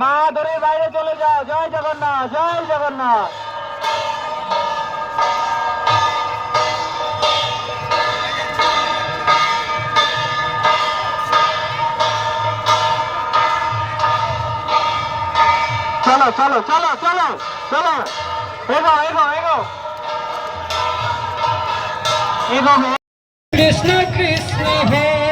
মা ধরে বাইরে চলে যাও। জয় জগন্নাথ জয় জগন্নাথ। চলো চলো চলো চলো চলো। এগো এগো এগো। এগো কৃষ্ণ কৃষ্ণ হরে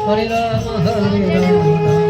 কৃষ্ণ হরে হরে হরে রাম হরে রাম রাম